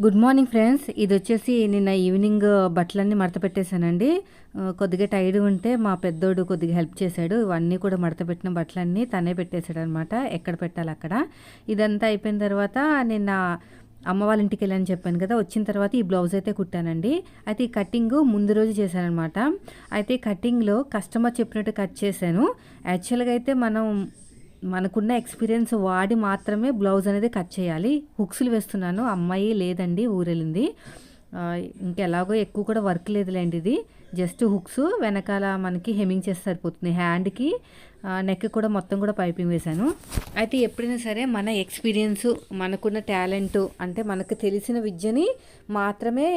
Good morning friends ఇది వచ్చేసి నిన్న ఈవినింగ్ uh, బట్టలన్నీ మడత పెట్టేశానండి uh, కొద్దిగా టైడ్ ఉంటే మా పెద్దోడు కొద్దిగా హెల్ప్ చేశాడు. ఇవన్నీ కూడా మడత పెట్టిన బట్టలన్నీ తనే పెట్టేశాడు అనమాట ఎక్కడ పెట్టాలి అక్కడ. ఇదంతా అయిపోయిన తర్వాత నిన్న అమ్మ వాళ్ళ ఇంటికి వెళ్ళని చెప్పాను కదా వచ్చిన తర్వాత ఈ బ్లౌజ్ అయితే కుట్టానండి. అయితే ఈ కటింగ్ ముందు రోజు చేశానమాట అయితే ఈ కటింగ్లో కస్టమర్ చెప్పినట్టు కట్ చేశాను. యాక్చువల్గా అయితే మనం మనకున్న ఎక్స్పీరియన్స్ వాడి మాత్రమే బ్లౌజ్ అనేది కట్ చేయాలి. హుక్స్లు వేస్తున్నాను. అమ్మాయి లేదండి ఊరెళ్ళింది. ఇంకెలాగో ఎక్కువ కూడా వర్క్ లేదులేండి ఇది. జస్ట్ హుక్స్ వెనకాల మనకి హెమింగ్ చేస్తే సరిపోతుంది. హ్యాండ్కి నెక్ కూడా మొత్తం కూడా పైపింగ్ వేశాను. అయితే ఎప్పుడైనా సరే మన ఎక్స్పీరియన్స్ మనకున్న టాలెంట్ అంటే మనకు తెలిసిన విద్యని మాత్రమే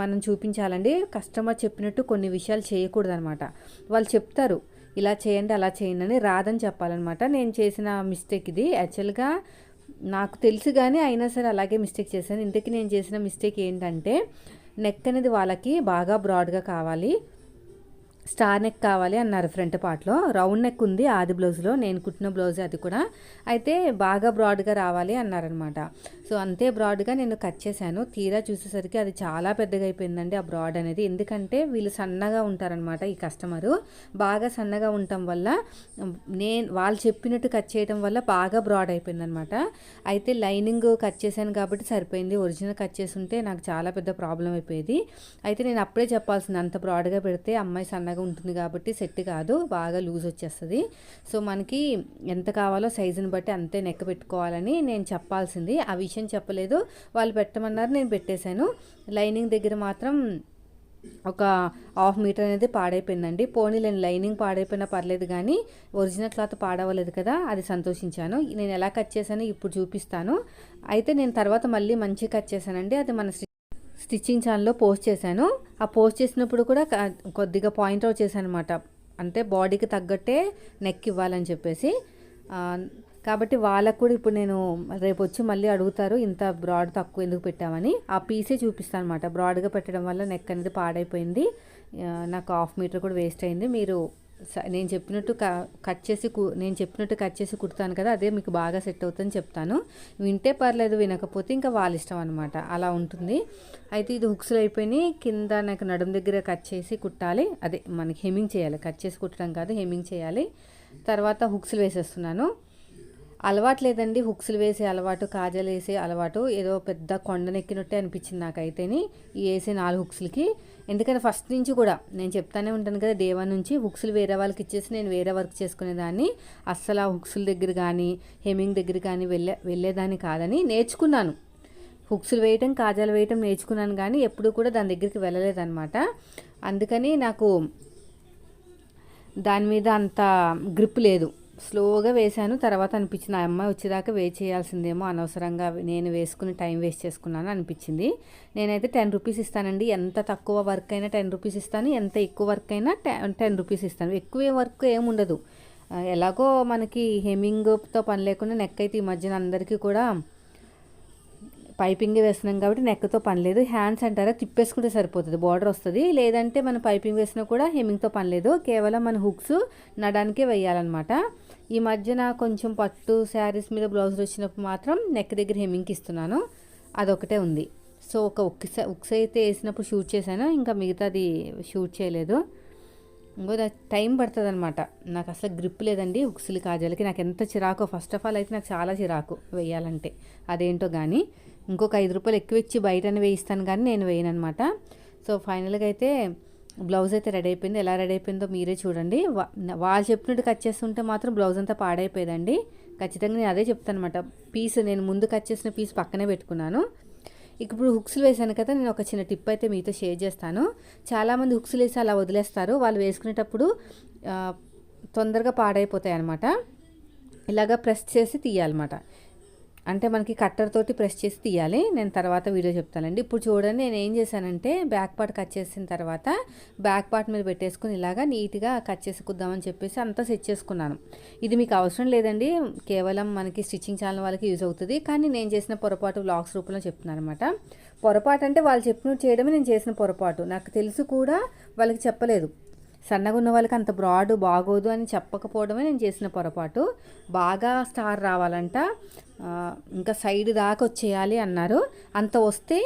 మనం చూపించాలండి. కస్టమర్ చెప్పినట్టు కొన్ని విషయాలు చేయకూడదు అనమాట వాళ్ళు చెప్తారు ఇలా చేయండి అలా చేయండి అని రాదని చెప్పాలన్నమాట. నేను చేసిన మిస్టేక్ ఇది. యాక్చువల్గా నాకు తెలుసు కానీ అయినా సరే అలాగే మిస్టేక్ చేశాను. ఇంతకీ నేను చేసిన మిస్టేక్ ఏంటంటే నెక్ అనేది వాళ్ళకి బాగా బ్రాడ్గా కావాలి. స్టార్ నెక్ కావాలి అన్నారు ఫ్రంట్ పార్ట్లో రౌండ్ నెక్ ఉంది ఆది బ్లౌజ్లో నేను కుట్టిన బ్లౌజ్ అది కూడా. అయితే బాగా బ్రాడ్గా రావాలి అన్నారనమాట. సో అంతే బ్రాడ్గా నేను కట్ చేశాను. తీరా చూసేసరికి అది చాలా పెద్దగా అయిపోయిందండి ఆ బ్రాడ్ అనేది. ఎందుకంటే వీళ్ళు సన్నగా ఉంటారనమాట ఈ కస్టమరు బాగా సన్నగా ఉండటం వల్ల నేను వాళ్ళు చెప్పినట్టు కట్ చేయడం వల్ల బాగా బ్రాడ్ అయిపోయిందనమాట. అయితే లైనింగ్ కట్ చేశాను కాబట్టి సరిపోయింది. ఒరిజినల్ కట్ చేసి ఉంటే నాకు చాలా పెద్ద ప్రాబ్లం అయిపోయేది. అయితే నేను అప్పుడే చెప్పాల్సింది అంత బ్రాడ్గా పెడితే అమ్మాయి సన్నగా ఉంటుంది కాబట్టి సెట్ కాదు బాగా లూజ్ వచ్చేస్తుంది. సో మనకి ఎంత కావాలో సైజుని బట్టి అంతే నెక్క పెట్టుకోవాలని నేను చెప్పాల్సింది. ఆ విషయం చెప్పలేదు. వాళ్ళు పెట్టమన్నారు నేను పెట్టేశాను. లైనింగ్ దగ్గర మాత్రం ఒక హాఫ్ మీటర్ అనేది పాడైపోయిందండి. పోనీ నేను లైనింగ్ పాడైపోయినా పర్లేదు కానీ ఒరిజినల్ క్లాత్ పాడవలేదు కదా అది సంతోషించాను. నేను ఎలా కట్ చేశానో ఇప్పుడు చూపిస్తాను. అయితే నేను తర్వాత మళ్ళీ మంచిగా కట్ చేశానండి. అది మన స్టిచ్చింగ్ ఛానల్లో పోస్ట్ చేశాను. ఆ పోస్ట్ చేసినప్పుడు కూడా కొద్దిగా పాయింట్ అవుట్ చేశాను అనమాట అంటే బాడీకి తగ్గట్టే నెక్ ఇవ్వాలని చెప్పేసి. కాబట్టి వాళ్ళకు కూడా ఇప్పుడు నేను రేపు వచ్చి మళ్ళీ అడుగుతారు ఇంత బ్రాడ్ తక్కువ ఎందుకు పెట్టామని ఆ పీసే చూపిస్తాను అనమాట బ్రాడ్గా పెట్టడం వల్ల నెక్ అనేది పాడైపోయింది. నాకు హాఫ్ మీటర్ కూడా వేస్ట్ అయింది. మీరు నేను చెప్పినట్టు క- కట్ చేసి కు- నేను చెప్పినట్టు కట్ చేసి కుడతాను కదా అదే మీకు బాగా సెట్ అవుతుందని చెప్తాను. వింటే పర్లేదు వినకపోతే ఇంకా వాళ్ళ ఇష్టం అనమాట అలా ఉంటుంది. అయితే ఇది హుక్స్లు అయిపోయినాయి. కింద నాకు నడుం దగ్గర కట్ చేసి కుట్టాలి. అదే మనకి హెమ్మింగ్ చేయాలి. కట్ చేసి కుట్టడం కాదు హెమ్మింగ్ చేయాలి. తర్వాత హుక్స్లు వేసేస్తున్నాను. అలవాటు లేదండి హుక్స్లు వేసే అలవాటు కాజలు వేసే అలవాటు ఏదో పెద్ద కొండనెక్కినట్టే అనిపించింది నాకైతేని ఈ వేసే నాలుగు హుక్స్లకి. ఎందుకంటే ఫస్ట్ నుంచి కూడా నేను చెప్తానే ఉంటాను కదా దేవా నుంచి హుక్స్లు వేరే వాళ్ళకి ఇచ్చేసి నేను వేరే వర్క్ చేసుకునేదాన్ని. అస్సలు ఆ హుక్స్ల దగ్గర కానీ హెమింగ్ దగ్గర కానీ వెళ్ళే వెళ్ళేదాన్ని కాదని నేర్చుకున్నాను. హుక్స్లు వేయటం కాజాలు వేయటం నేర్చుకున్నాను కానీ ఎప్పుడూ కూడా దాని దగ్గరికి వెళ్ళలేదన్నమాట. అందుకని నాకు దాని మీద అంత గ్రిప్ లేదు. స్లోగా వేశాను. తర్వాత అనిపించింది ఆ అమ్మాయి వచ్చేదాకా వెయిట్ చేయాల్సిందేమో అనవసరంగా నేను వేసుకుని టైం వేస్ట్ చేసుకున్నాను అనిపించింది. నేనైతే టెన్ రూపీస్ ఇస్తానండి. ఎంత తక్కువ వర్క్ అయినా టెన్ రూపీస్ ఇస్తాను. ఎంత ఎక్కువ వర్క్ అయినా టెన్ రూపీస్ ఇస్తాను. ఎక్కువ వర్క్ ఏముండదు ఎలాగో మనకి హెమింగ్తో పని లేకుండా నెక్ అయితే ఈ మధ్యన అందరికీ కూడా పైపింగ్ వేస్తున్నాం కాబట్టి నెక్తో పని లేదు. హ్యాండ్స్ అంటారా? తిప్పేసుకుంటే సరిపోతుంది. బార్డర్ వస్తుంది. లేదంటే మనం పైపింగ్ వేసినా కూడా హెమింగ్తో పని లేదు. కేవలం మన హుక్స్ నడానికే వేయాలన్నమాట. ఈ మధ్యన కొంచెం పట్టు శారీస్ మీద బ్లౌజ్ వచ్చినప్పుడు మాత్రం నెక్ దగ్గర హెమ్మింగ్కి ఇస్తున్నాను. అదొకటే ఉంది. సో ఒక ఉక్స్ ఉక్స్ అయితే వేసినప్పుడు షూట్ చేశాను. ఇంకా మిగతాది షూట్ చేయలేదు. ఇంకో టైం పడుతుంది అనమాట నాకు అసలు గ్రిప్ లేదండి. ఉక్సులు కాజాలకి నాకు ఎంత చిరాకో. ఫస్ట్ ఆఫ్ ఆల్ అయితే నాకు చాలా చిరాకు వేయాలంటే. అదేంటో కానీ ఇంకొక ఐదు రూపాయలు ఎక్కువ ఇచ్చి బయటనే వేయిస్తాను కానీ నేను వేయను అనమాట సో ఫైనల్గా అయితే బ్లౌజ్ అయితే రెడీ అయిపోయింది. ఎలా రెడీ అయిపోయిందో మీరే చూడండి. వా- వాళ్ళు చెప్పినట్టు కట్ చేస్తుంటే మాత్రం బ్లౌజ్ అంతా పాడైపోయేదండి. ఖచ్చితంగా నేను అదే చెప్తాను అనమాట పీస్ నేను ముందు కట్ చేసిన పీస్ పక్కనే పెట్టుకున్నాను. ఇప్పుడు హుక్స్లు వేసాను కదా నేను ఒక చిన్న టిప్ అయితే మీతో షేర్ చేస్తాను. చాలామంది హుక్స్లు వేసి అలా వదిలేస్తారు. వాళ్ళు వేసుకునేటప్పుడు తొందరగా పాడైపోతాయి అనమాట ఇలాగా ప్రెస్ చేసి తీయాలన్నమాట. అంటే మనకి కట్టర్ తోటి ప్రెస్ చేసి తీయాలి. నేను తర్వాత వీడియో చెప్తానండి. ఇప్పుడు చూడండి నేను ఏం చేశానంటే బ్యాక్ పార్ట్ కట్ చేసిన తర్వాత బ్యాక్ పార్ట్ మీద పెట్టేసుకుని ఇలాగా నీట్గా కట్ చేసుకుందామని చెప్పేసి అంతా సెట్ చేసుకున్నాను. ఇది మీకు అవసరం లేదండి. కేవలం మనకి స్టిచ్చింగ్ ఛానల్ వాళ్ళకి యూజ్ అవుతుంది. కానీ నేను చేసిన పొరపాటు వ్లాగ్స్ రూపంలో చెప్తున్నాను అనమాట పొరపాటు అంటే వాళ్ళు చెప్పినట్టు చేయడమే నేను చేసిన పొరపాటు. నాకు తెలుసు కూడా వాళ్ళకి చెప్పలేదు. సన్నగా ఉన్న వాళ్ళకి అంత బ్రాడ్ బాగోదు అని చెప్పకపోవడమే నేను చేసిన పొరపాటు. బాగా స్టార్ రావాలంట. ఇంకా సైడ్ దాకా వచ్చేయాలి అన్నారు. అంత వస్తే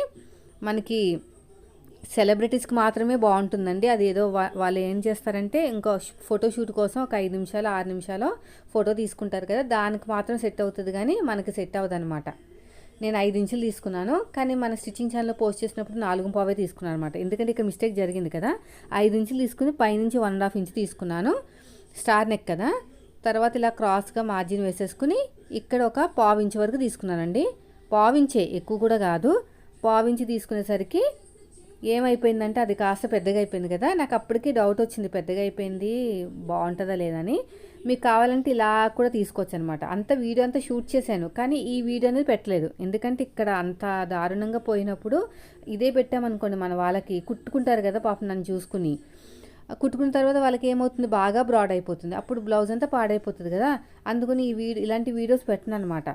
మనకి సెలబ్రిటీస్కి మాత్రమే బాగుంటుందండి. అది ఏదో వాళ్ళు ఏం చేస్తారంటే ఇంకో ఫోటోషూట్ కోసం ఒక ఐదు నిమిషాలు ఆరు నిమిషాలు ఫోటో తీసుకుంటారు కదా దానికి మాత్రం సెట్ అవుతుంది కానీ మనకి సెట్ అవ్వదు అనమాట నేను ఐదు ఇంచులు తీసుకున్నాను. కానీ మన స్టిచ్చింగ్ ఛానల్లో పోస్ట్ చేసినప్పుడు నాలుగు పావే తీసుకున్నాను అనమాట ఎందుకంటే ఇక్కడ మిస్టేక్ జరిగింది కదా. ఐదు ఇంచులు తీసుకుని పైనుంచి వన్ అండ్ హాఫ్ ఇంచ్ తీసుకున్నాను. స్టార్ నెక్ కదా. తర్వాత ఇలా క్రాస్గా మార్జిన్ వేసేసుకుని ఇక్కడ ఒక పావు ఇంచ్ వరకు తీసుకున్నానండి. పావించే ఎక్కువ కూడా కాదు. పావించి తీసుకునేసరికి ఏమైపోయిందంటే అది కాస్త పెద్దగా అయిపోయింది కదా. నాకు అప్పటికి డౌట్ వచ్చింది. పెద్దగా అయిపోయింది బాగుంటుందా లేదని మీకు కావాలంటే ఇలా కూడా తీసుకోవచ్చు అనమాట అంత వీడియో అంతా షూట్ చేశాను. కానీ ఈ వీడియో అనేది పెట్టలేదు. ఎందుకంటే ఇక్కడ అంత దారుణంగా పోయినప్పుడు ఇదే పెట్టామనుకోండి మన వాళ్ళకి. కుట్టుకుంటారు కదా పాపం నన్ను చూసుకుని. కుట్టుకున్న తర్వాత వాళ్ళకి ఏమవుతుంది? బాగా బ్రాడ్ అయిపోతుంది. అప్పుడు బ్లౌజ్ అంతా పాడైపోతుంది కదా. అందుకని ఈ వీడియో ఇలాంటి వీడియోస్ పెట్టను అనమాట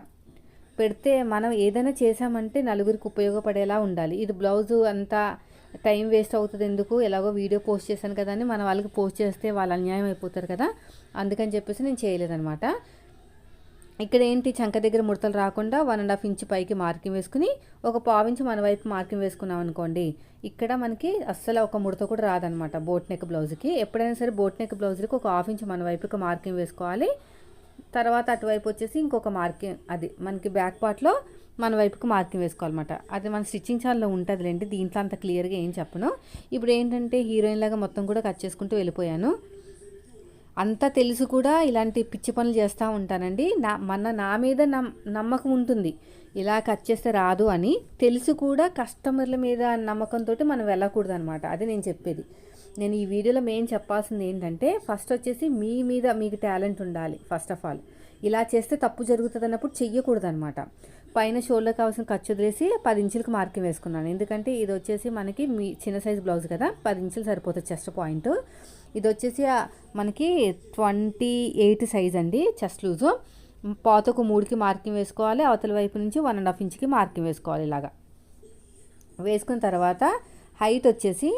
పెడితే మనం ఏదైనా చేసామంటే నలుగురికి ఉపయోగపడేలా ఉండాలి. ఇది బ్లౌజు అంతా టైం వేస్ట్ అవుతుంది ఎందుకు? ఎలాగో వీడియో పోస్ట్ చేశాను కదా అని మన వాళ్ళకి పోస్ట్ చేస్తే వాళ్ళు అన్యాయం అయిపోతారు కదా? అందుకని చెప్పేసి నేను చేయలేదనమాట ఇక్కడ ఏంటి? చంక దగ్గర ముడతలు రాకుండా వన్ అండ్ హాఫ్ ఇంచ్ పైకి మార్కింగ్ వేసుకుని ఒక పావు ఇంచ్ మన వైపు మార్కింగ్ వేసుకున్నాం అనుకోండి ఇక్కడ మనకి అస్సలు ఒక ముడత కూడా రాదనమాట బోట్ నెక్ బ్లౌజ్కి ఎప్పుడైనా సరే బోట్ నెక్ బ్లౌజ్కి ఒక హాఫ్ ఇంచ్ మన వైపుకి మార్కింగ్ వేసుకోవాలి. తర్వాత అటువైపు వచ్చేసి ఇంకొక మార్కింగ్ అది మనకి బ్యాక్ పార్ట్లో మన వైపుకి మార్కింగ్ వేసుకోవాలన్నమాట. అది మన స్టిచ్చింగ్ ఛానల్లో ఉంటుందిలేండి దీంట్లో అంత క్లియర్గా ఏం చెప్పను. ఇప్పుడు ఏంటంటే హీరోయిన్ లాగా మొత్తం కూడా కట్ చేసుకుంటూ వెళ్ళిపోయాను. అంతా తెలుసు కూడా ఇలాంటి పిచ్చి పనులు చేస్తూ ఉంటానండి. నా మన నా మీద నమ్ నమ్మకం ఉంటుంది. ఇలా కట్ చేస్తే రాదు అని. తెలుసు కూడా కస్టమర్ల మీద నమ్మకంతో మనం వెళ్ళకూడదు అనమాట అది నేను చెప్పేది. నేను ఈ వీడియోలో మెయిన్ చెప్పాల్సింది ఏంటంటే ఫస్ట్ వచ్చేసి మీ మీద మీకు టాలెంట్ ఉండాలి ఫస్ట్ ఆఫ్ ఆల్ ఇలా చేస్తే తప్పు జరుగుతుంది అన్నప్పుడు చెయ్యకూడదు అనమాట పైన షోల్డర్ కావాల్సిన ఖర్చు వదిలేసి పది ఇంచులకు మార్కింగ్ వేసుకున్నాను. ఎందుకంటే ఇది వచ్చేసి మనకి మీ చిన్న సైజ్ బ్లౌజ్ కదా పది ఇంచులు సరిపోతుంది చెస్ట్ పాయింట్ ఇది వచ్చేసి మనకి ట్వంటీ ఎయిట్ సైజ్ అండి చెస్ట్ లూజు పాతకు మూడుకి మార్కింగ్ వేసుకోవాలి అవతల వైపు నుంచి వన్ అండ్ హాఫ్ ఇంచ్కి మార్కింగ్ వేసుకోవాలి ఇలాగా. వేసుకున్న తర్వాత హైట్ వచ్చేసి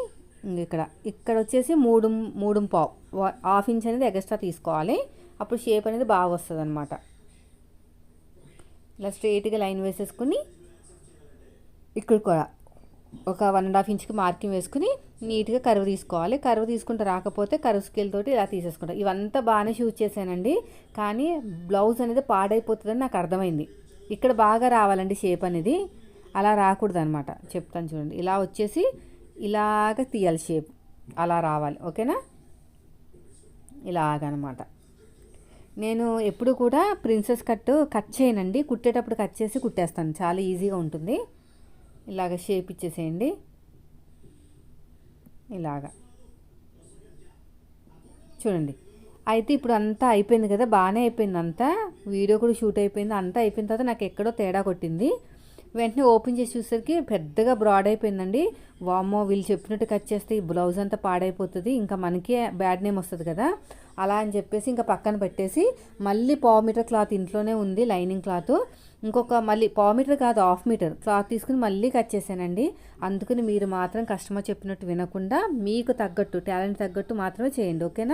ఇక్కడ. ఇక్కడ వచ్చేసి మూడు మూడు పావు. హాఫ్ ఇంచ్ అనేది ఎక్స్ట్రా తీసుకోవాలి. అప్పుడు షేప్ అనేది బాగా వస్తుంది అనమాట ఇలా స్ట్రైట్గా లైన్ వేసేసుకుని ఇక్కడ కూడా ఒక వన్ అండ్ హాఫ్ ఇంచ్కి మార్కింగ్ వేసుకుని నీట్గా కరువు తీసుకోవాలి. కరువు తీసుకుంటే రాకపోతే కరువు స్కేల్ తోటి ఇలా తీసేసుకుంటాం. ఇవంతా బాగానే షూట్ చేశానండి. కానీ బ్లౌజ్ అనేది పాడైపోతుందని నాకు అర్థమైంది. ఇక్కడ బాగా రావాలండి షేప్ అనేది. అలా రాకూడదు అనమాట చెప్తాను చూడండి. ఇలా వచ్చేసి ఇలాగ తీయాలి షేప్. అలా రావాలి. ఓకేనా? ఇలాగనమాట. నేను ఎప్పుడు కూడా ప్రిన్సెస్ కట్ కట్ చేయనండి. కుట్టేటప్పుడు కట్ చేసి కుట్టేస్తాను. చాలా ఈజీగా ఉంటుంది. ఇలాగ షేప్ ఇచ్చేసేయండి. ఇలాగా. చూడండి. అయితే ఇప్పుడు అంతా అయిపోయింది కదా? బాగానే అయిపోయింది అంతా వీడియో కూడా షూట్ అయిపోయింది. అంతా అయిపోయిన తర్వాత నాకు ఎక్కడో తేడా కొట్టింది. వెంటనే ఓపెన్ చేసి చూసేసరికి పెద్దగా బ్రాడ్ అయిపోయిందండి. వామ్మో వీళ్ళు చెప్పినట్టు కట్ చేస్తే ఈ బ్లౌజ్ అంతా పాడైపోతుంది ఇంకా మనకే బ్యాడ్ నేమ్ వస్తుంది కదా. అలా అని చెప్పేసి ఇంకా పక్కన పెట్టేసి మళ్ళీ పావు మీటర్ క్లాత్ ఇంట్లోనే ఉంది లైనింగ్ క్లాత్ ఇంకొక మళ్ళీ పావు మీటర్ కాదు హాఫ్ మీటర్ క్లాత్ తీసుకుని మళ్ళీ కట్ చేశానండి. అందుకని మీరు మాత్రం కస్టమర్ చెప్పినట్టు వినకుండా మీకు తగ్గట్టు టాలెంట్ తగ్గట్టు మాత్రమే చేయండి ఓకేనా?